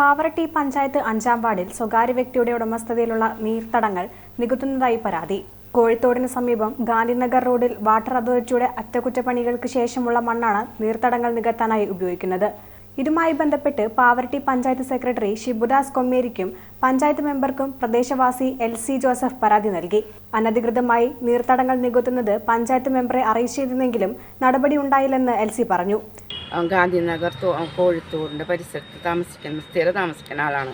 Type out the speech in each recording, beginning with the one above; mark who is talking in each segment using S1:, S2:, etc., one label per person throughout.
S1: പാവറട്ടി പഞ്ചായത്ത് അഞ്ചാം വാർഡിൽ സ്വകാര്യ വ്യക്തിയുടെ ഉടമസ്ഥതയിലുള്ള നീർത്തടങ്ങൾ നികത്തുന്നതായി പരാതി. കോഴിത്തോടിന് സമീപം ഗാന്ധിനഗർ റോഡിൽ വാട്ടർ അതോറിറ്റിയുടെ അറ്റകുറ്റപ്പണികൾക്ക് ശേഷമുള്ള മണ്ണാണ് നീർത്തടങ്ങൾ നികത്താനായി ഉപയോഗിക്കുന്നത്. ഇതുമായി ബന്ധപ്പെട്ട് പാവറട്ടി പഞ്ചായത്ത് സെക്രട്ടറി ഷിബുദാസ് കൊമ്മേരിക്കും പഞ്ചായത്ത് മെമ്പർക്കും പ്രദേശവാസി എൽ സി ജോസഫ് പരാതി നൽകി. അനധികൃതമായി നീർത്തടങ്ങൾ നികത്തുന്നത് പഞ്ചായത്ത് മെമ്പറെ അറിയിച്ചിരുന്നെങ്കിലും നടപടി ഉണ്ടായില്ലെന്ന് എൽ സി പറഞ്ഞു.
S2: ഗാന്ധിനഗർ കോഴിത്തോടിന്റെ പരിസരത്ത് താമസിക്കുന്ന സ്ഥിര താമസിക്കുന്ന ആളാണ്.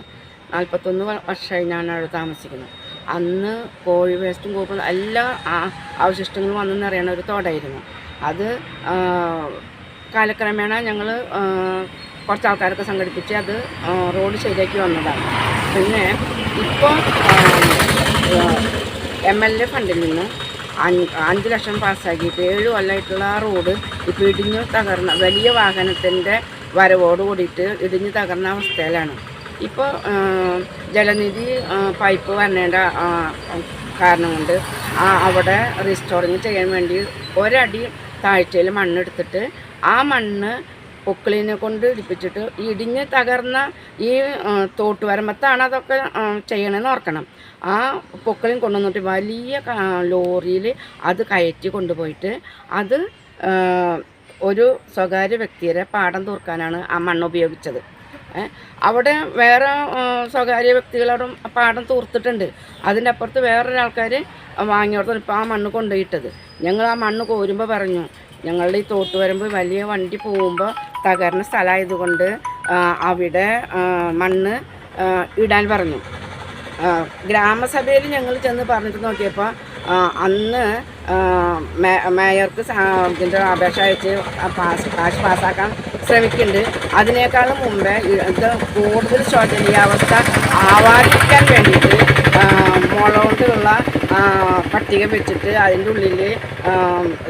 S2: നാൽപ്പത്തൊന്ന് വർഷമായി ഞാൻ അവിടെ താമസിക്കുന്നത് അന്ന് കോഴി വേസ്റ്റും കൂപ്പും എല്ലാ അവശിഷ്ടങ്ങളും വന്നു നിറയണ ഒരു തോടായിരുന്നു. അത് കാലക്രമേണ ഞങ്ങൾ കുറച്ച് ആൾക്കാരൊക്കെ സംഘടിപ്പിച്ച് അത് റോഡ് ശരിയാക്കി വന്നതാണ്. പിന്നെ ഇപ്പോൾ എം എൽ എ ഫണ്ടിൽ നിന്ന് അഞ്ച് ലക്ഷം പാസ്സാക്കിയിട്ട് ഏഴ് കൊല്ലമായിട്ടുള്ള ആ റോഡ് ഇപ്പോൾ ഇടിഞ്ഞു തകർന്ന വലിയ വാഹനത്തിന്റെ വരവോട് കൂടിയിട്ട് ഇടിഞ്ഞു തകർന്ന അവസ്ഥയിലാണ്. ഇപ്പോൾ ജലനിധി പൈപ്പ് വരേണ്ട കാരണം കൊണ്ട് അവിടെ റീസ്റ്റോറിങ് ചെയ്യാൻ വേണ്ടി ഒരടി താഴ്ചയിൽ മണ്ണെടുത്തിട്ട് ആ മണ്ണ് പൊക്കിളിനെ കൊണ്ട് ഇടിപ്പിച്ചിട്ട് ഇടിഞ്ഞ് തകർന്ന ഈ തോട്ട് തോട്ടുവരമ്പത്താണ് അതൊക്കെ ചെയ്യണമെന്ന് ഓർക്കണം. ആ പൊക്കിളിൻ കൊണ്ടുവന്നിട്ട് വലിയ ലോറിയിൽ അത് കയറ്റി കൊണ്ടുപോയിട്ട് അത് ഒരു സ്വകാര്യ വ്യക്തിയുടെ പാടം തീർക്കാനാണ് ആ മണ്ണ് ഉപയോഗിച്ചത്. അവിടെ വേറെ സ്വകാര്യ വ്യക്തികളോടും പാടം തൂർത്തിട്ടുണ്ട്. അതിന്റെ അപ്പുറത്ത് വേറൊരാൾക്കാർ വാങ്ങിയോടത്തോളം ഇപ്പോൾ ആ മണ്ണ് കൊണ്ടുപോയിട്ടത്. ഞങ്ങൾ ആ മണ്ണ് കോരുമ്പോൾ പറഞ്ഞു ഞങ്ങളുടെ ഈ തോട്ട് വരുമ്പോൾ വലിയ വണ്ടി പോകുമ്പോൾ തകർന്ന സ്ഥലമായതുകൊണ്ട് അവിടെ മണ്ണ് ഇടാൻ പറഞ്ഞു. ഗ്രാമസഭയിൽ ഞങ്ങൾ ചെന്ന് പറഞ്ഞിട്ട് നോക്കിയപ്പോൾ അന്ന് മേയർക്ക് ഇതിന്റെ അപേക്ഷ അയച്ച് പാസ് കാശ് പാസ്സാക്കാൻ ശ്രമിക്കുന്നുണ്ട്. അതിനേക്കാളും മുമ്പേ ഇത് കൂടുതൽ ശോചനീയാവസ്ഥ ആവാതിരിക്കാൻ വേണ്ടിയിട്ട് മുളകൊണ്ടുള്ള പട്ടിക വെച്ചിട്ട് അതിന്റെ ഉള്ളിൽ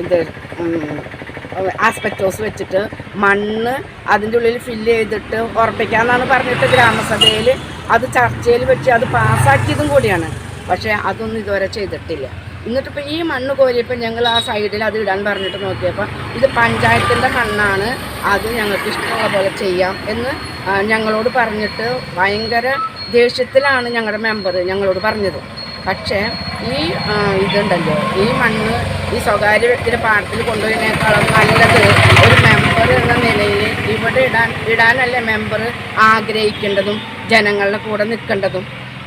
S2: ഇത് ആസ്പെക്ടോസ് വെച്ചിട്ട് മണ്ണ് അതിന്റെ ഉള്ളിൽ ഫില്ല് ചെയ്തിട്ട് ഉറപ്പിക്കാമെന്നാണ് പറഞ്ഞിട്ട് ഗ്രാമസഭയിൽ അത് ചർച്ചയിൽ വെച്ച് അത് പാസ്സാക്കിയതും കൂടിയാണ്. പക്ഷേ അതൊന്നും ഇതുവരെ ചെയ്തിട്ടില്ല. എന്നിട്ടിപ്പോൾ ഈ മണ്ണ് കോരിയപ്പോൾ ഞങ്ങൾ ആ സൈഡിൽ അത് ഇടാൻ പറഞ്ഞിട്ട് നോക്കിയപ്പോൾ ഇത് പഞ്ചായത്തിന്റെ മണ്ണാണ് അത് ഞങ്ങൾക്ക് ഇഷ്ടമുള്ള പോലെ ചെയ്യാം എന്ന് ഞങ്ങളോട് പറഞ്ഞിട്ട് ഭയങ്കര ദേഷ്യത്തിലാണ് ഞങ്ങളുടെ മെമ്പർ ഞങ്ങളോട് പറഞ്ഞത്. പക്ഷേ ഈ ഇതുണ്ടല്ലോ ഈ മണ്ണ് ഈ സ്വകാര്യ വ്യക്തിയുടെ പാടത്തിൽ കൊണ്ടുപോയതിനേക്കാളും നല്ലത് ഒരു മെമ്പർ എന്ന നിലയിൽ ഇവിടെ ഇടാൻ ഇടാനല്ലേ മെമ്പർ ആഗ്രഹിക്കേണ്ടതും ജനങ്ങളുടെ കൂടെ നിൽക്കേണ്ടതും.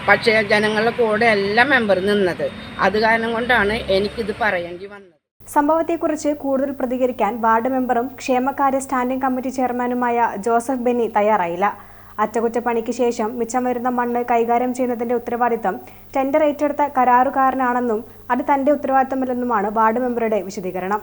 S2: പക്ഷേ ജനങ്ങളുടെ കൂടെ അല്ല മെമ്പർ നിന്നത്. അത് കാരണം കൊണ്ടാണ് എനിക്കിത് പറയേണ്ടി വന്നത്.
S1: സംഭവത്തെക്കുറിച്ച് കൂടുതൽ പ്രതികരിക്കാൻ വാർഡ് മെമ്പറും ക്ഷേമകാര്യ സ്റ്റാൻഡിംഗ് കമ്മിറ്റി ചെയർമാനുമായ ജോസഫ് ബെന്നി തയ്യാറായില്ല. അറ്റകുറ്റപ്പണിക്ക് ശേഷം മിച്ചം വരുന്ന മണ്ണ് കൈകാര്യം ചെയ്യുന്നതിന്റെ ഉത്തരവാദിത്തം ടെൻഡർ ഏറ്റെടുത്ത കരാറുകാരനാണെന്നും അത് തന്റെ ഉത്തരവാദിത്തമല്ലെന്നുമാണ് വാർഡ് മെമ്പറുടെ വിശദീകരണം.